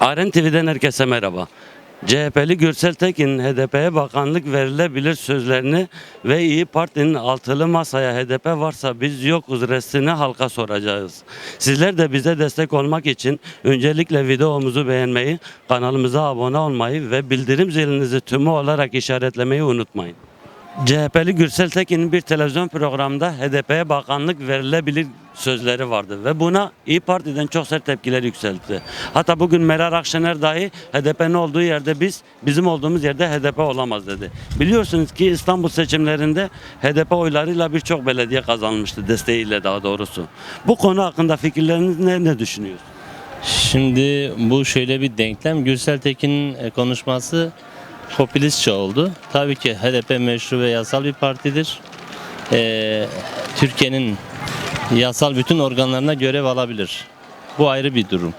Aren TV'den herkese merhaba. CHP'li Gürsel Tekin HDP'ye bakanlık verilebilir sözlerini ve İyi Parti'nin altılı masaya HDP varsa biz yokuz restini halka soracağız. Sizler de bize destek olmak için öncelikle videomuzu beğenmeyi, kanalımıza abone olmayı ve bildirim zilinizi tümü olarak işaretlemeyi unutmayın. CHP'li Gürsel Tekin'in bir televizyon programında HDP'ye bakanlık verilebilir sözleri vardı ve buna İyi Parti'den çok sert tepkiler yükseltti. Hatta bugün Meral Akşener dahi HDP'nin olduğu yerde biz, bizim olduğumuz yerde HDP olamaz dedi. Biliyorsunuz ki İstanbul seçimlerinde HDP oylarıyla birçok belediye kazanmıştı, desteğiyle daha doğrusu. Bu konu hakkında fikirleriniz ne, ne düşünüyorsunuz? Şimdi bu şöyle bir denklem. Gürsel Tekin'in e, konuşması popülistçe oldu. Tabii ki HDP meşru ve yasal bir partidir. Ee, Türkiye'nin yasal bütün organlarına görev alabilir. Bu ayrı bir durum.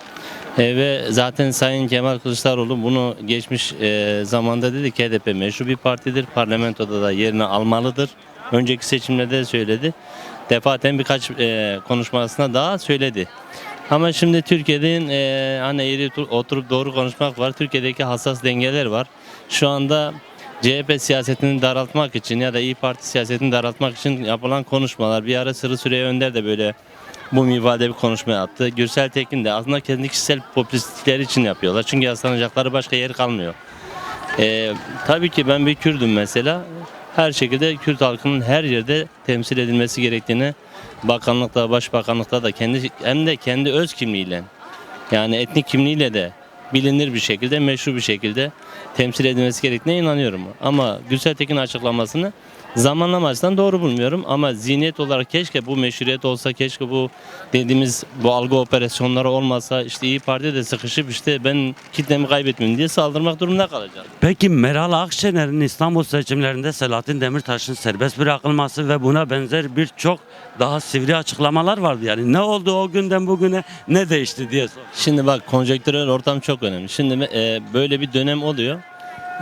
Ee, ve zaten Sayın Kemal Kılıçdaroğlu bunu geçmiş e, zamanda dedi ki HDP meşru bir partidir. Parlamentoda da yerini almalıdır. Önceki seçimlerde de söyledi. Defaten birkaç e, konuşmasında daha söyledi. Ama şimdi Türkiye'nin e, hani eğri otur- oturup doğru konuşmak var. Türkiye'deki hassas dengeler var. Şu anda CHP siyasetini daraltmak için ya da İyi Parti siyasetini daraltmak için yapılan konuşmalar. Bir ara Sırrı Süreyya Önder de böyle bu minvalde bir konuşma yaptı. Gürsel Tekin de aslında kendi kişisel popülistlikleri için yapıyorlar. Çünkü yaslanacakları başka yer kalmıyor. Ee, tabii ki ben bir Kürdüm mesela. Her şekilde Kürt halkının her yerde temsil edilmesi gerektiğini bakanlıkta, başbakanlıkta da kendi hem de kendi öz kimliğiyle yani etnik kimliğiyle de bilinir bir şekilde, meşru bir şekilde temsil edilmesi gerektiğine inanıyorum. Ama Gürsel Tekin açıklamasını zamanlama açısından doğru bulmuyorum. Ama zihniyet olarak keşke bu meşruiyet olsa, keşke bu dediğimiz bu algı operasyonları olmasa, işte İyi Parti de sıkışıp işte ben kitlemi kaybetmeyeyim diye saldırmak durumunda kalacağız. Peki Meral Akşener'in İstanbul seçimlerinde Selahattin Demirtaş'ın serbest bırakılması ve buna benzer birçok daha sivri açıklamalar vardı. Yani ne oldu o günden bugüne ne değişti diye sor. Şimdi bak konjektürel ortam çok önemli. Şimdi e, böyle bir dönem oluyor.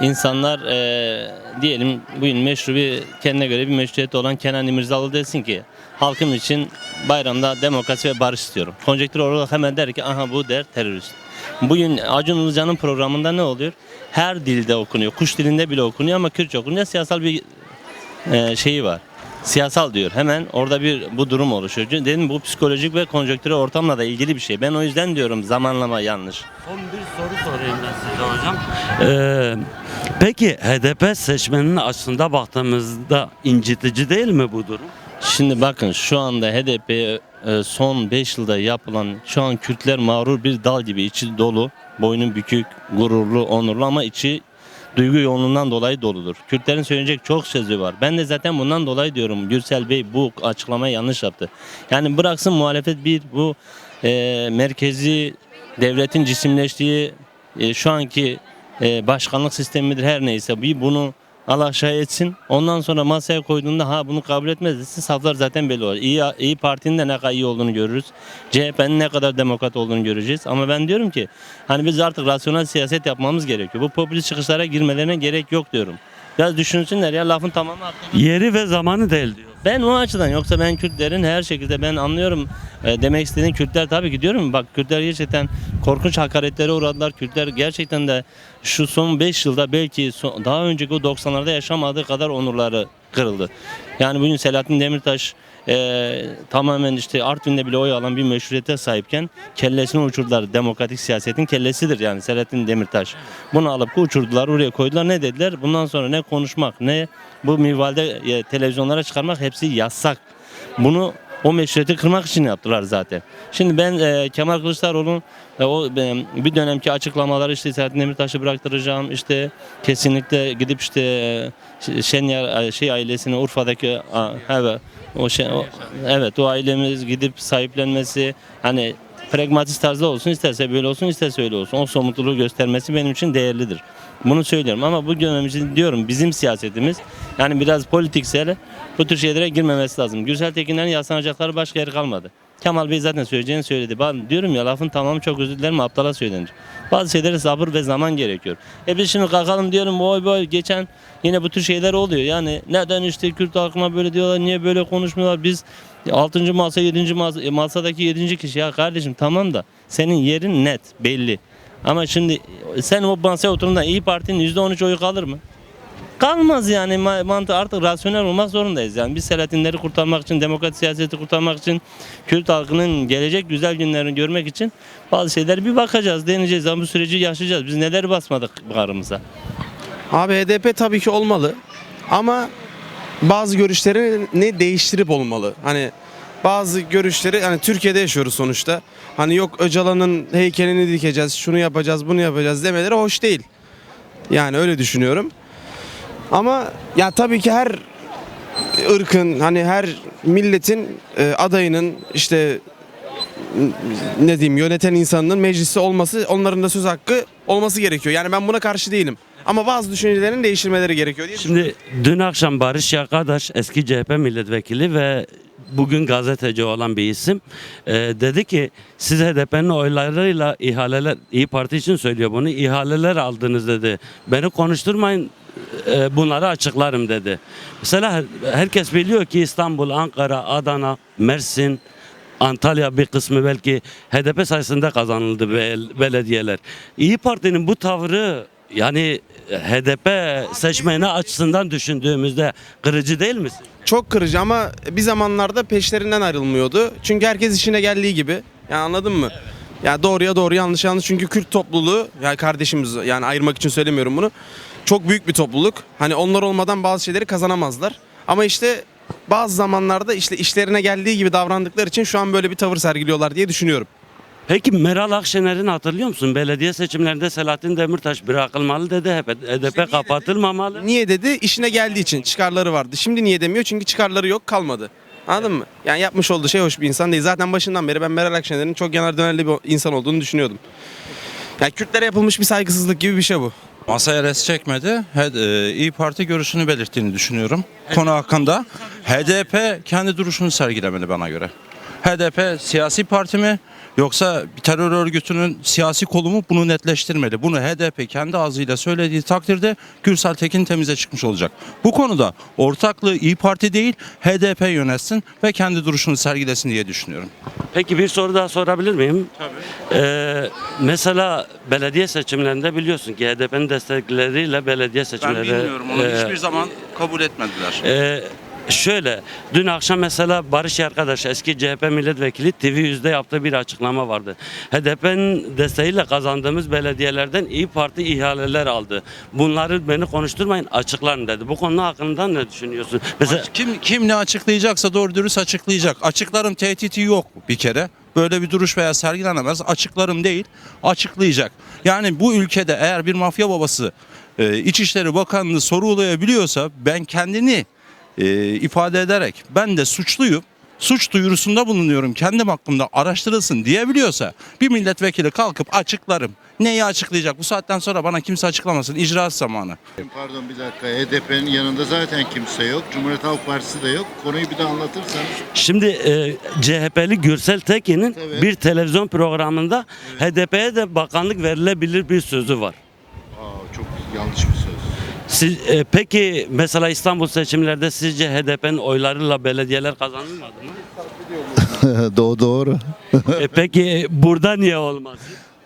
İnsanlar e, diyelim bugün meşru bir kendine göre bir meşruiyeti olan Kenan İmirzalı desin ki halkım için bayramda demokrasi ve barış istiyorum. Konjektür olarak hemen der ki aha bu der terörist. Bugün Acun Ilıcalı'nın programında ne oluyor? Her dilde okunuyor. Kuş dilinde bile okunuyor ama Kürtçe okunuyor. Siyasal bir e, şeyi var. Siyasal diyor. Hemen orada bir bu durum oluşuyor. Dedim bu psikolojik ve konjonktürel ortamla da ilgili bir şey. Ben o yüzden diyorum zamanlama yanlış. Son bir soru sorayım ben size hocam. Ee, peki HDP seçmeninin açısında baktığımızda incitici değil mi bu durum? Şimdi bakın şu anda HDP e, son 5 yılda yapılan şu an Kürtler mağrur bir dal gibi içi dolu, boynu bükük, gururlu, onurlu ama içi duygu yoğunluğundan dolayı doludur. Kürtlerin söyleyecek çok sözü var. Ben de zaten bundan dolayı diyorum Gürsel Bey bu açıklamayı yanlış yaptı. Yani bıraksın muhalefet bir bu e, merkezi devletin cisimleştiği e, şu anki e, başkanlık sistemidir her neyse bir bunu Allah aşağı etsin. Ondan sonra masaya koyduğunda ha bunu kabul etmez desin saflar zaten belli olur. İyi, İyi Parti'nin de ne kadar iyi olduğunu görürüz. CHP'nin ne kadar demokrat olduğunu göreceğiz. Ama ben diyorum ki hani biz artık rasyonel siyaset yapmamız gerekiyor. Bu popülist çıkışlara girmelerine gerek yok diyorum. Biraz düşünsünler ya lafın tamamı aklına Yeri ve zamanı değil diyor. Ben o açıdan yoksa ben Kürtlerin her şekilde ben anlıyorum e, demek istediğin Kürtler tabii ki diyorum bak Kürtler gerçekten korkunç hakaretlere uğradılar. Kürtler gerçekten de şu son 5 yılda belki son- daha önceki o 90'larda yaşamadığı kadar onurları kırıldı. Yani bugün Selahattin Demirtaş e, tamamen işte Artvin'de bile oy alan bir meşruiyete sahipken kellesini uçurdular. Demokratik siyasetin kellesidir yani Selahattin Demirtaş. Bunu alıp uçurdular oraya koydular ne dediler? Bundan sonra ne konuşmak ne bu minvalde e, televizyonlara çıkarmak hepsi yasak. Bunu o meşruiyeti kırmak için yaptılar zaten. Şimdi ben e, Kemal Kılıçdaroğlu'nun e, o e, bir dönemki açıklamaları işte Selahattin Demirtaş'ı bıraktıracağım işte kesinlikle gidip işte e, Şenyar e, şey ailesini Urfa'daki a, evet o şey o, evet o ailemiz gidip sahiplenmesi hani pragmatist tarzda olsun isterse böyle olsun isterse öyle olsun o somutluluğu göstermesi benim için değerlidir. Bunu söylüyorum ama bu dönem için diyorum bizim siyasetimiz yani biraz politiksel bu tür şeylere girmemesi lazım. Gürsel Tekin'den yaslanacakları başka yer kalmadı. Kemal Bey zaten söyleyeceğini söyledi. Ben diyorum ya lafın tamamı çok özür dilerim aptala söylenir. Bazı şeylere sabır ve zaman gerekiyor. E biz şimdi kalkalım diyorum oy boy geçen yine bu tür şeyler oluyor. Yani neden işte Kürt halkına böyle diyorlar niye böyle konuşmuyorlar biz 6. masa 7. masa, masadaki 7. kişi ya kardeşim tamam da senin yerin net belli. Ama şimdi sen o masaya oturduğunda İyi Parti'nin %13 oyu kalır mı? Kalmaz yani Ma- mantı artık rasyonel olmak zorundayız. Yani biz Selahattinleri kurtarmak için, demokrat siyaseti kurtarmak için, Kürt halkının gelecek güzel günlerini görmek için bazı şeyler bir bakacağız, deneyeceğiz ama bu süreci yaşayacağız. Biz neler basmadık bağrımıza. Abi HDP tabii ki olmalı ama bazı görüşlerini değiştirip olmalı. Hani bazı görüşleri hani Türkiye'de yaşıyoruz sonuçta. Hani yok Öcalan'ın heykelini dikeceğiz, şunu yapacağız, bunu yapacağız demeleri hoş değil. Yani öyle düşünüyorum. Ama ya tabii ki her ırkın hani her milletin e, adayının işte ne diyeyim yöneten insanın meclisi olması onların da söz hakkı olması gerekiyor. Yani ben buna karşı değilim. Ama bazı düşüncelerin değiştirmeleri gerekiyor diye Şimdi dün akşam Barış Yakadaş eski CHP milletvekili ve bugün gazeteci olan bir isim e, dedi ki siz HDP'nin oylarıyla ihaleler İyi Parti için söylüyor bunu ihaleler aldınız dedi. Beni konuşturmayın e, bunları açıklarım dedi. Mesela her- herkes biliyor ki İstanbul, Ankara, Adana, Mersin, Antalya bir kısmı belki HDP sayesinde kazanıldı bel- belediyeler. İyi Parti'nin bu tavrı yani HDP seçmeni açısından düşündüğümüzde kırıcı değil misin? Çok kırıcı ama bir zamanlarda peşlerinden ayrılmıyordu. Çünkü herkes işine geldiği gibi. Yani anladın mı? Ya doğruya doğru yanlış yanlış çünkü Kürt topluluğu yani kardeşimiz yani ayırmak için söylemiyorum bunu. Çok büyük bir topluluk. Hani onlar olmadan bazı şeyleri kazanamazlar. Ama işte bazı zamanlarda işte işlerine geldiği gibi davrandıkları için şu an böyle bir tavır sergiliyorlar diye düşünüyorum. Peki Meral Akşener'in hatırlıyor musun? Belediye seçimlerinde Selahattin Demirtaş bırakılmalı dedi. HDP, HDP kapatılmamalı. Niye dedi? İşine geldiği için çıkarları vardı. Şimdi niye demiyor? Çünkü çıkarları yok kalmadı. Anladın mı? Yani yapmış olduğu şey hoş bir insan değil. Zaten başından beri ben Meral Akşener'in çok yanar dönerli bir insan olduğunu düşünüyordum. Yani Kürtlere yapılmış bir saygısızlık gibi bir şey bu. Masaya res çekmedi. E, İyi Parti görüşünü belirttiğini düşünüyorum. Konu hakkında HDP kendi duruşunu sergilemeli bana göre. HDP siyasi parti mi yoksa bir terör örgütünün siyasi kolu mu bunu netleştirmeli. Bunu HDP kendi ağzıyla söylediği takdirde Gürsel Tekin temize çıkmış olacak. Bu konuda ortaklığı İyi Parti değil HDP yönetsin ve kendi duruşunu sergilesin diye düşünüyorum. Peki bir soru daha sorabilir miyim? Tabii. mesela belediye seçimlerinde biliyorsun ki HDP'nin destekleriyle belediye Ben seçimleri... bilmiyorum onu e, hiçbir zaman kabul etmediler. Ee, şöyle, dün akşam mesela Barış arkadaş eski CHP milletvekili TV100'de yaptığı bir açıklama vardı. HDP'nin desteğiyle kazandığımız belediyelerden İyi Parti ihaleler aldı. Bunları beni konuşturmayın açıklarım dedi. Bu konu hakkında ne düşünüyorsun? Mesela Kim kim ne açıklayacaksa doğru dürüst açıklayacak. Açıklarım tehditi yok bir kere. Böyle bir duruş veya sergilenemez. Açıklarım değil, açıklayacak. Yani bu ülkede eğer bir mafya babası e, İçişleri Bakanlığı sorulayabiliyorsa ben kendini e, ifade ederek ben de suçluyum. Suç duyurusunda bulunuyorum kendim hakkımda araştırılsın diyebiliyorsa bir milletvekili kalkıp açıklarım. Neyi açıklayacak? Bu saatten sonra bana kimse açıklamasın. İcraat zamanı. Pardon bir dakika. HDP'nin yanında zaten kimse yok. Cumhuriyet Halk Partisi de yok. Konuyu bir de anlatırsanız. şimdi e, CHP'li Gürsel Tekin'in Evet. bir televizyon programında HDP'ye de bakanlık verilebilir bir sözü var. Aa, çok yanlış bir söz. Siz, e, peki mesela İstanbul seçimlerde sizce HDP'nin oylarıyla belediyeler kazanılmadı mı? Do doğru. e, peki burada niye olmaz?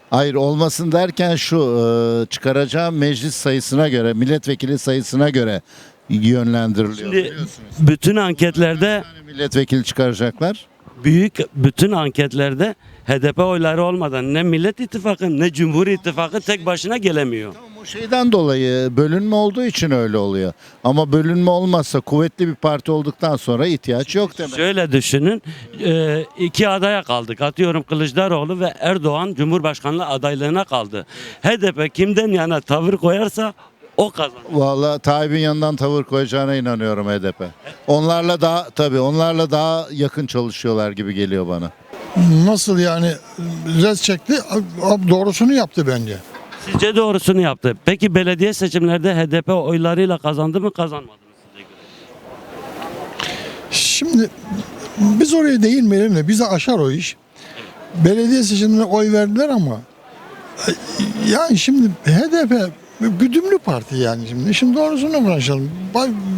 Hayır olmasın derken şu e, çıkaracağım meclis sayısına göre, milletvekili sayısına göre yönlendiriliyor. Şimdi bütün anketlerde Yani milletvekili çıkaracaklar. büyük bütün anketlerde HDP oyları olmadan ne Millet İttifakı ne Cumhur İttifakı tek başına gelemiyor. Bu şeyden dolayı bölünme olduğu için öyle oluyor. Ama bölünme olmazsa kuvvetli bir parti olduktan sonra ihtiyaç yok demek. Şöyle düşünün e, iki adaya kaldık. Atıyorum Kılıçdaroğlu ve Erdoğan Cumhurbaşkanlığı adaylığına kaldı. HDP kimden yana tavır koyarsa o kazanır. Vallahi Tayyip'in yanından tavır koyacağına inanıyorum HDP. Onlarla daha tabii onlarla daha yakın çalışıyorlar gibi geliyor bana. Nasıl yani res çekti ab- doğrusunu yaptı bence. Sizce doğrusunu yaptı. Peki belediye seçimlerde HDP oylarıyla kazandı mı kazanmadı mı size göre? Şimdi biz oraya değinmeyelim de bize aşar o iş. Belediye seçimlerine oy verdiler ama e, yani şimdi HDP güdümlü parti yani şimdi. İşin doğrusunu konuşalım.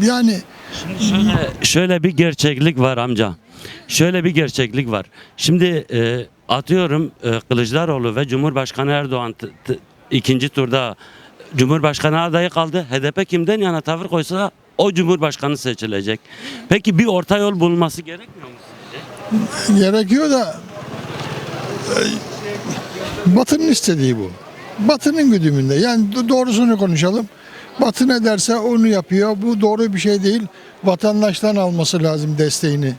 Yani Şöyle, şöyle bir gerçeklik var amca. Şöyle bir gerçeklik var. Şimdi e, atıyorum e, Kılıçdaroğlu ve Cumhurbaşkanı Erdoğan ikinci turda Cumhurbaşkanı adayı kaldı. HDP kimden yana tavır koysa o Cumhurbaşkanı seçilecek. Peki bir orta yol bulunması gerekmiyor mu? Gerekiyor da e, Batı'nın istediği bu. Batı'nın güdümünde. Yani do- doğrusunu konuşalım. Batı ne derse onu yapıyor. Bu doğru bir şey değil. Vatandaştan alması lazım desteğini.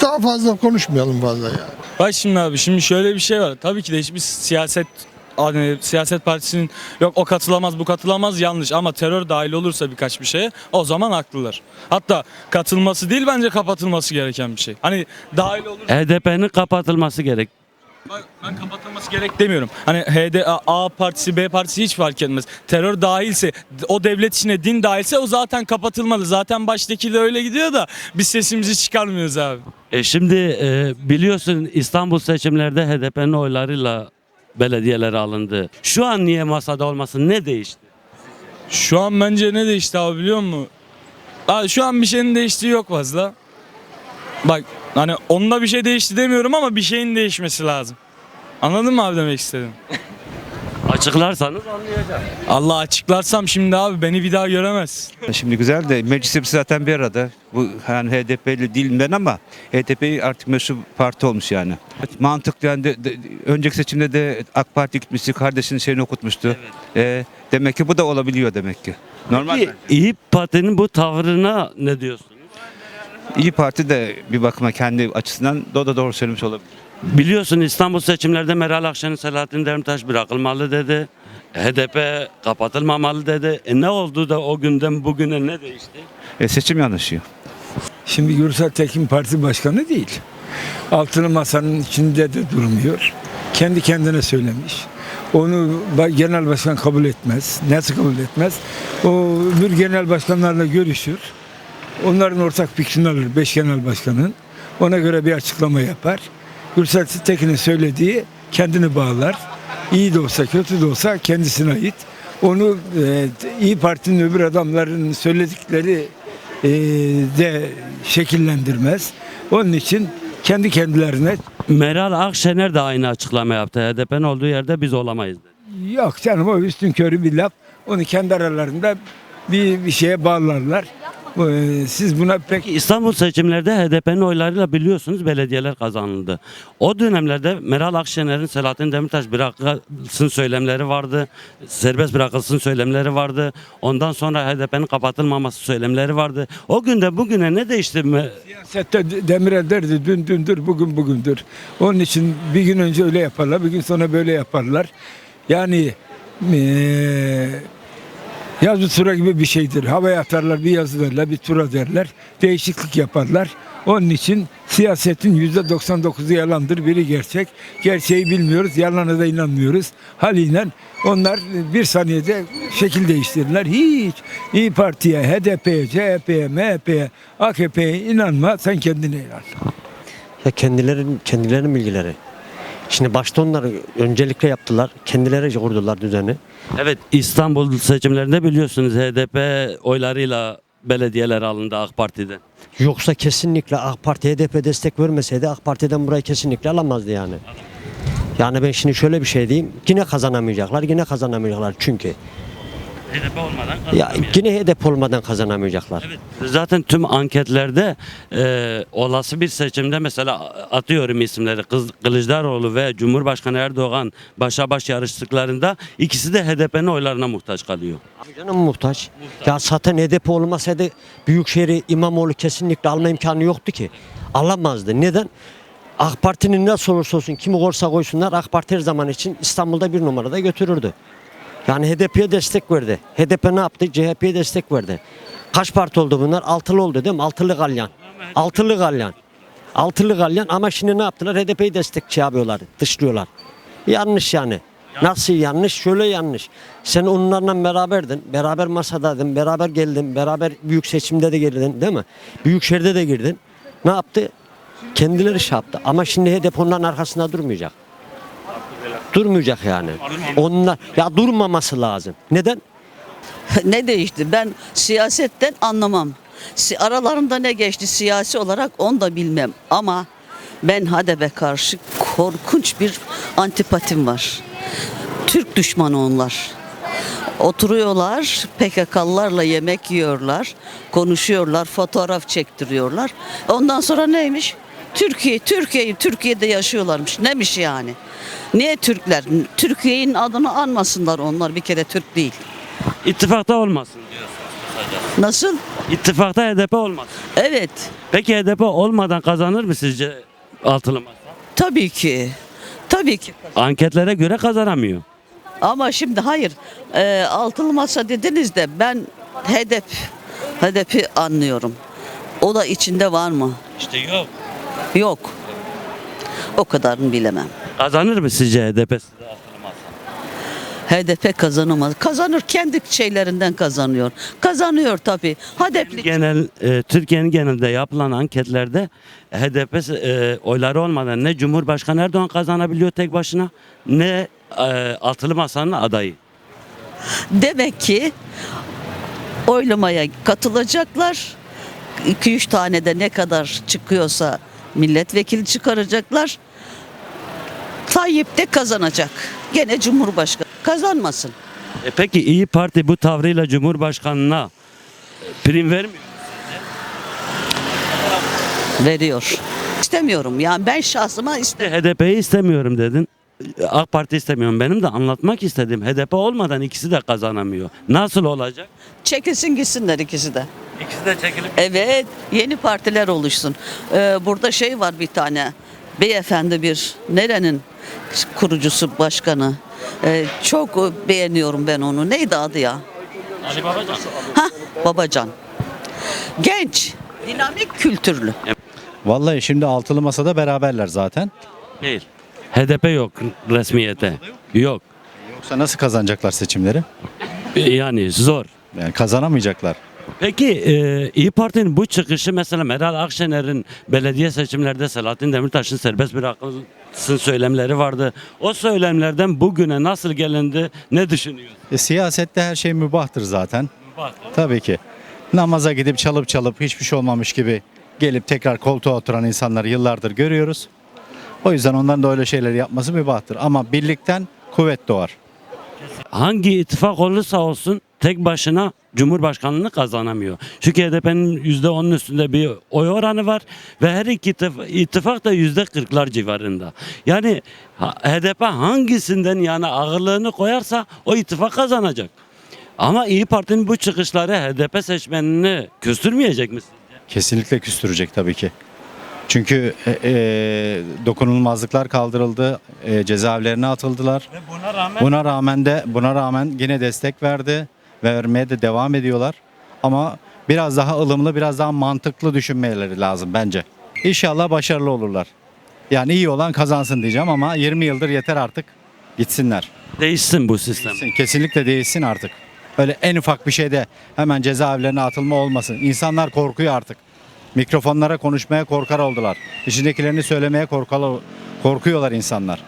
Daha fazla konuşmayalım fazla ya. Bak şimdi abi şimdi şöyle bir şey var. Tabii ki de hiçbir siyaset hani siyaset partisinin yok o katılamaz bu katılamaz yanlış ama terör dahil olursa birkaç bir şeye o zaman haklılar. Hatta katılması değil bence kapatılması gereken bir şey. Hani dahil olur HDP'nin kapatılması gerek. ben, ben kapatılması gerek demiyorum. Hani HD A, A partisi B partisi hiç fark etmez. Terör dahilse o devlet içine din dahilse o zaten kapatılmalı. Zaten baştaki de öyle gidiyor da biz sesimizi çıkarmıyoruz abi. E şimdi e, biliyorsun İstanbul seçimlerde HDP'nin oylarıyla belediyeler alındı. Şu an niye masada olmasın? Ne değişti? Şu an bence ne değişti abi biliyor musun? Abi şu an bir şeyin değiştiği yok fazla. Bak hani onda bir şey değişti demiyorum ama bir şeyin değişmesi lazım. Anladın mı abi demek istedim? Açıklarsanız anlayacağım. Allah açıklarsam şimdi abi beni bir daha göremez. Şimdi güzel de meclis hepsi zaten bir arada. Bu yani HDP'li değilim ben ama HDP artık meşru parti olmuş yani. Mantıklı yani de- de- önceki seçimde de AK Parti gitmişti kardeşinin şeyini okutmuştu. Ee, demek ki bu da olabiliyor demek ki. Normal. Peki İYİ Parti'nin bu tavrına ne diyorsunuz? İyi Parti de bir bakıma kendi açısından da, da doğru söylemiş olabilir. Biliyorsun İstanbul seçimlerde Meral Akşener Selahattin Demirtaş bırakılmalı dedi. HDP kapatılmamalı dedi. E ne oldu da o günden bugüne ne değişti? E, seçim yanlışıyor. Şimdi Gürsel Tekin parti başkanı değil. Altılı masanın içinde de durmuyor. Kendi kendine söylemiş. Onu genel başkan kabul etmez. Nasıl kabul etmez? O öbür genel başkanlarla görüşür. Onların ortak fikrini alır. Beş genel başkanın. Ona göre bir açıklama yapar. Gürsel Tekin'in söylediği kendini bağlar. İyi de olsa kötü de olsa kendisine ait. Onu e, İyi Parti'nin öbür adamların söyledikleri e, de şekillendirmez. Onun için kendi kendilerine Meral Akşener de aynı açıklama yaptı. HDP'nin olduğu yerde biz olamayız dedi. yok canım o üstün körü bir laf. Onu kendi aralarında bir, bir şeye bağlarlar. E, Siz buna pek İstanbul seçimlerde HDP'nin oylarıyla biliyorsunuz belediyeler kazanıldı. O dönemlerde Meral Akşener'in Selahattin Demirtaş bırakılsın söylemleri vardı. Serbest bırakılsın söylemleri vardı. Ondan sonra HDP'nin kapatılmaması söylemleri vardı. O günde bugüne ne değişti mi? siyasette Demirel derdi dün dündür bugün bugündür. Onun için bir gün önce öyle yaparlar bir gün sonra böyle yaparlar. Yani eee yazı tura gibi bir şeydir. Havaya atarlar bir yazı derler bir tura derler. Değişiklik yaparlar. Onun için siyasetin yüzde 99'u yalandır, biri gerçek. Gerçeği bilmiyoruz, yalana da inanmıyoruz. Haliyle onlar bir saniyede şekil değiştirirler. Hiç İyi Parti'ye, HDP'ye, CHP'ye, MHP'ye, AKP'ye inanma, sen kendine inan. Ya kendilerin kendilerinin bilgileri. Şimdi başta onlar öncelikle yaptılar. Kendileri kurdular düzeni. Evet İstanbul seçimlerinde biliyorsunuz HDP oylarıyla belediyeler alındı AK Parti'den. Yoksa kesinlikle AK Parti HDP destek vermeseydi AK Parti'den burayı kesinlikle alamazdı yani. Yani ben şimdi şöyle bir şey diyeyim. Yine kazanamayacaklar. Yine kazanamayacaklar çünkü. HDP olmadan Ya yine HDP olmadan kazanamayacaklar. Zaten tüm anketlerde e, olası bir seçimde mesela atıyorum isimleri Kız- Kılıçdaroğlu ve Cumhurbaşkanı Erdoğan başa baş yarıştıklarında ikisi de HDP'nin oylarına muhtaç kalıyor. Abi Canım muhtaç. Ya zaten HDP olmasaydı Büyükşehir'i İmamoğlu kesinlikle alma imkanı yoktu ki. Alamazdı. Neden? AK Parti'nin nasıl olursa olsun kimi korsa koysunlar AK Parti her zaman için İstanbul'da bir numarada götürürdü. Yani HDP'ye destek verdi. HDP ne yaptı? CHP'ye destek verdi. Kaç parti oldu bunlar? Altılı oldu değil mi? Altılı galyan. Altılı galyan. Altılı galyan ama şimdi ne yaptılar? HDP'yi destekçi yapıyorlar. Dışlıyorlar. Yanlış yani. Nasıl yanlış? Şöyle yanlış. Sen onlarla beraberdin. Beraber masadaydın. Beraber geldin. Beraber büyük seçimde de girdin değil mi? Büyükşehir'de de girdin. Ne yaptı? Kendileri şey yaptı. Ama şimdi HDP onların arkasında durmayacak. Durmayacak yani. Onlar ya durmaması lazım. Neden? ne değişti? Ben siyasetten anlamam. Aralarında ne geçti siyasi olarak onu da bilmem. Ama ben HDP'ye karşı korkunç bir antipatim var. Türk düşmanı onlar. Oturuyorlar, PKK'lılarla yemek yiyorlar, konuşuyorlar, fotoğraf çektiriyorlar. Ondan sonra neymiş? Türkiye, Türkiye'yi Türkiye'de yaşıyorlarmış. Neymiş yani? Niye Türkler? Türkiye'nin adını anmasınlar onlar bir kere Türk değil. İttifakta olmasın diyorsunuz kısaca. Nasıl? İttifakta HDP olmasın. Evet, Peki HDP olmadan kazanır mı sizce altılı masa? tabii ki. Tabii ki. Anketlere göre kazanamıyor. Ama şimdi hayır. Ee, altılı masa dediniz de ben hedef hedefi anlıyorum. O da içinde var mı? İşte yok. Yok. O kadarını bilemem. Kazanır mı sizce HDP size? HDP kazanamaz. Kazanır kendi şeylerinden kazanıyor. Kazanıyor tabii. HDP'li Genel e, Türkiye'nin genelinde yapılan anketlerde HDP e, oyları olmadan ne Cumhurbaşkanı Erdoğan kazanabiliyor tek başına ne e, altılı masanın adayı. demek ki oylamaya katılacaklar. 2-3 tane de ne kadar çıkıyorsa milletvekili çıkaracaklar. Tayyip de kazanacak. Gene Cumhurbaşkanı. Kazanmasın. E peki İyi Parti bu tavrıyla Cumhurbaşkanına prim vermiyor. Veriyor. İstemiyorum. Yani ben şahsıma istemiyorum. HDP'yi istemiyorum dedin. AK Parti istemiyorum. Benim de anlatmak istediğim HDP olmadan ikisi de kazanamıyor. Nasıl olacak? Çekilsin gitsinler ikisi de. İkisi de çekilip Evet, yeni partiler oluşsun. Ee, burada şey var bir tane. Beyefendi bir nerenin kurucusu başkanı. Ee, çok beğeniyorum ben onu. Neydi adı ya? Ali Babacan. Ha, Babacan. Genç, dinamik, kültürlü. Vallahi şimdi altılı masada beraberler zaten. Değil. HDP yok resmiyete. Yok. Yoksa nasıl kazanacaklar seçimleri? Yani zor. Yani kazanamayacaklar. Peki e, İyi Parti'nin bu çıkışı mesela Meral Akşener'in belediye seçimlerde Selahattin Demirtaş'ın serbest bırakılsın söylemleri vardı. O söylemlerden bugüne nasıl gelindi ne düşünüyorsun? E, siyasette her şey mübahtır zaten. Tabii ki. Namaza gidip çalıp çalıp hiçbir şey olmamış gibi gelip tekrar koltuğa oturan insanları yıllardır görüyoruz. O yüzden onların da öyle şeyleri yapması mübahtır. Ama birlikten kuvvet doğar. Hangi ittifak olursa olsun tek başına Cumhurbaşkanlığını kazanamıyor. Çünkü HDP'nin %10'un üstünde bir oy oranı var ve her iki ittif- ittifak da %40'lar civarında. Yani HDP hangisinden yani ağırlığını koyarsa o ittifak kazanacak. Ama İyi Parti'nin bu çıkışları HDP seçmenini küstürmeyecek mi? Kesinlikle küstürecek tabii ki. Çünkü e, e, dokunulmazlıklar kaldırıldı, e, cezaevlerine atıldılar. Buna rağmen Buna rağmen de buna rağmen yine destek verdi ve vermeye de devam ediyorlar. Ama biraz daha ılımlı, biraz daha mantıklı düşünmeleri lazım bence. İnşallah başarılı olurlar. Yani iyi olan kazansın diyeceğim ama 20 yıldır yeter artık. Gitsinler. değişsin bu sistem. Kesinlikle değişsin artık. Öyle en ufak bir şeyde hemen cezaevlerine atılma olmasın. İnsanlar korkuyor artık. Mikrofonlara konuşmaya korkar oldular. İçindekilerini söylemeye korkar, korkuyorlar insanlar.